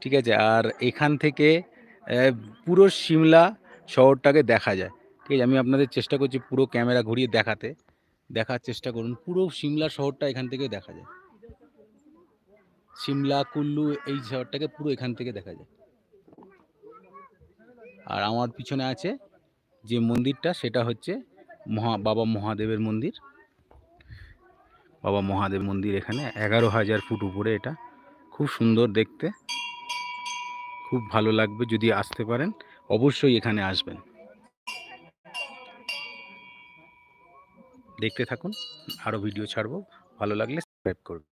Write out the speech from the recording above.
ঠিক আছে? আর এখান থেকে পুরো সিমলা শহরটাকে দেখা যায়। ঠিক আছে? আমি আপনাদের চেষ্টা করছি পুরো ক্যামেরা ঘুরিয়ে দেখাতে। দেখার চেষ্টা করুন। পুরো সিমলা শহরটা এখান থেকে দেখা যায়। সিমলা, কুল্লু এই শহরটাকে পুরো এখান থেকে দেখা যায়। আর আমার পিছনে আছে যে মন্দিরটা, সেটা হচ্ছে মহা, বাবা মহাদেবের মন্দির। বাবা মহাদেব মন্দির এখানে এগারো হাজার ফুট উপরে এটা। খুব সুন্দর দেখতে। খুব ভালো লাগবে যদি আসতে পারেন, অবশ্যই এখানে আসবেন। দেখতে থাকুন আরও ভিডিও ছাড়বো, ভালো লাগলে সাবস্ক্রাইব করুন